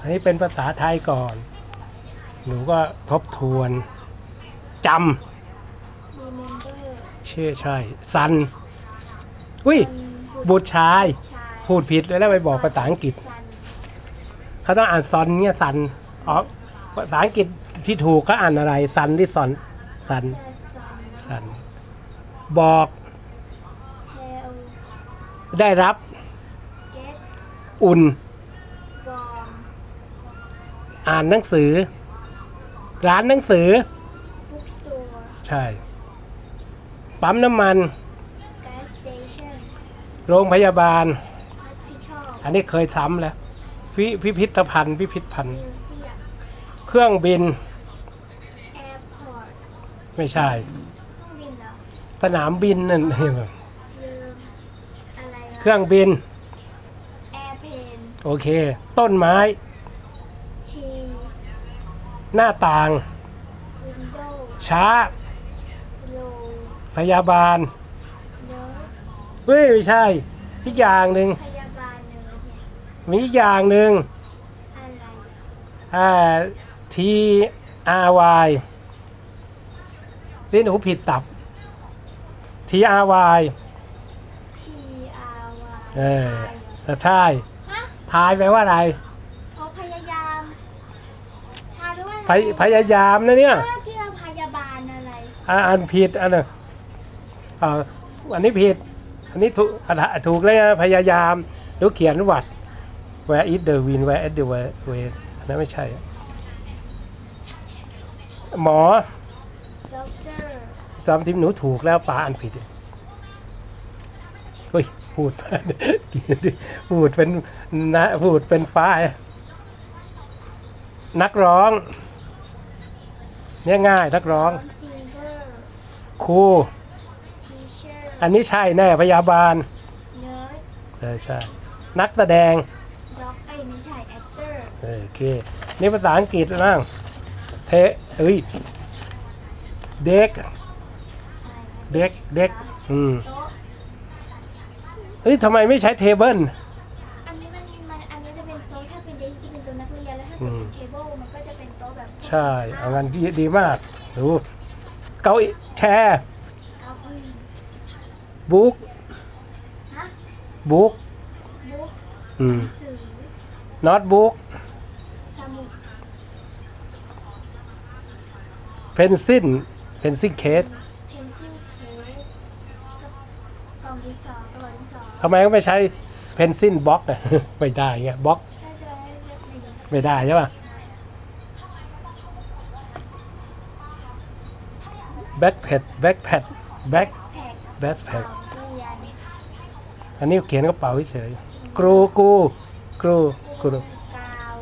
อันนี้เป็นภาษาไทยก่อน หนูก็ทบทวนจ remember ำชื่อใช่ซันอุ้ยบุตรชายชาย พูดผิดแล้วไปบอกภาษาอังกฤษซันเขาต้องอ่านซอนเนี่ยซันอ๋อภาษาอังกฤษที่ถูกก็อ่านอะไรซันที่ซอนซันเจอซันซัน บอกเทลได้รับเก็ตอุ่นวอร์ม อ่านหนังสือ ร้านหนังสือบุ๊กสโตร์ใช่ ปั๊มน้ำมันแก๊สสเตชันโรงพยาบาลฮัสพิทอลอันนี้เคยซ้ำแล้วพิพิพิธภัณฑ์พิพิธภัณฑ์มิวเซียมเครื่องบินแอร์พอร์ตไม่ใช่ เครื่องบินเหรอสนามบินนั่น ลืมอะไรเครื่องบินแอร์เพนโอเค ต้นไม้ที หน้าต่างวินโดว์ช้าสโลว์พยาบาลเนิร์สเฮ้ย ไม่ใช่ อีกอย่างหนึ่งพยาบาลเนิร์สเนี่ยมีอีกอย่างหนึ่งอะไรอ่า T R Y นี่หนูผิดตับ T R Y T R Y เออเหรอใช่ ฮะพายแปลว่าอะไร อ๋อพยายามทายไปว่า พยพยายามนะเนี่ยแล้วที่ว่าพยาบาลอะไร อ่าอันผิดอันน่ะอ่าอันนี้ผิด อันนี้ถูกอะถูกเลยนะพยายามหรือเขียนวัด where is the wind where is the way อันนั้นไม่ใช่ หมอด็อกเตอร์จำที่หนูถูกแล้วป้าอันผิดเฮ้ยพูดพูดเป็นนะพูดเป็นฟ้านักร้อง เนี่ยง่ายนักร้องซิงเกอร์ครูทีเชอร์อันนี้ใช่แน่พยาบาลเนิร์ดเออใช่นักแสดงด็อกเอ้ยไม่ใช่แอคเตอร์เออโอเค นี่ภาษาอังกฤษบ้างเทเอ้ย เด็ก เด็ก เด็ก อืม โต๊ะเฮ้ยทำไมไม่ใช้เทเบิล ใช่เอางั้นดีดีมากดูเก้าอี้แชร์เก้าอี้บุ๊กฮะบุ๊กบุ๊กอืหมนังสือน็อตบุ๊กสมุดเพนซิลเพนซิลเคสเพนซิลเคสกับกล่องดินสอกระบอกดินสอทำไมก็ไม่ใช้เพนซิลบล็อกไม่ได้ไงบล็อกน่าจะไม่รู้ไม่ได้ใช่ป่ะ แบ็คแพดแบ็คแพดแบ็คแพ็คแบ็คแพกล่อดงเรียนอันนี้เขียนกระเป๋าเฉยๆกรูกูกรูกรูกาว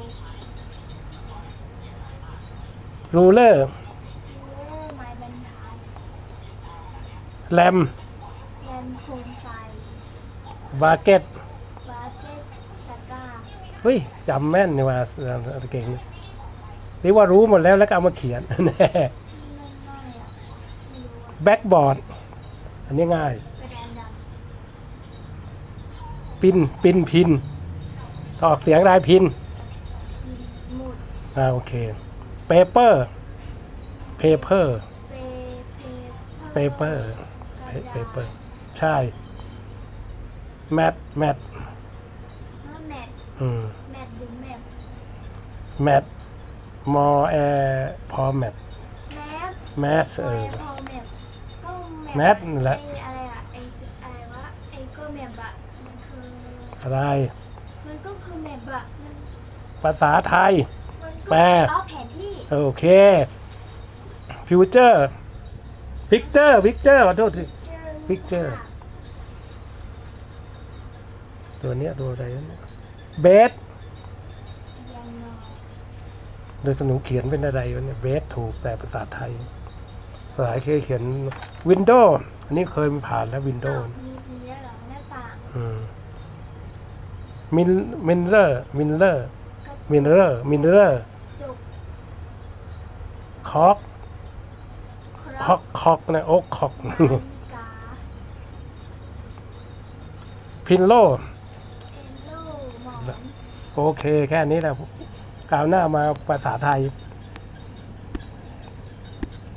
รูเลอร์เลื่อไม้บรรทัดแรมแรมโคมไฟบาเก็ตบาเกสตะกร้าเฮ้ยจำแม่นนี่ว่าเก่งเรียกว่ารู้หมดแล้วแล้วก็เอามาเขียนแน่ นั่นไม่อะไม่รู้อะ แบ็กบอร์ด อันนี้ง่ายกระดานดปินปินพินออกเสียงได้พินำพิมพ์หมุดอ่าโอเคเปเปอร์เพเปอร์เปเพเปเปอร์กระเปดาษเปอร์ใช่แมทแมทว่าแมทอืมแมทหรือแมปแมทมอแอร์พอแมทแมปแมสเออพอ แมปก็แมปนั่นแหละ ไอ้อะไรอะไอ้อะไรวะไอ้ก็แมปอะมันคือ อะไร มันก็คือแมปอะมันภาษาไทย มันก็แปล เอาแผนที่โอเคฟิวเจอร์พิกเจอร์พิกเจอร์ขอโทษที Picture ตัวเนี้ยตัวอะไรเนี่ยเบสยังนอน โดยสนุเขียนเป็นอะไรวะเนี่ยเบสถูกแต่ภาษาไทย ภาษาเคยเขียนวินโดว์อันนี้เคยผ่านแล้ววินโดว์มีมีแล้วเหรอหน้าต่างอืมมินมินเลอร์มินเลอร์มินเลอร์มินเลอร์จุกคอกคครอกคอกนะโอ๊กคอกนาฬิกาพินโลเพนโลหมอนโอเค แค่นี้แหละกล่าวหน้ามาภาษาไทย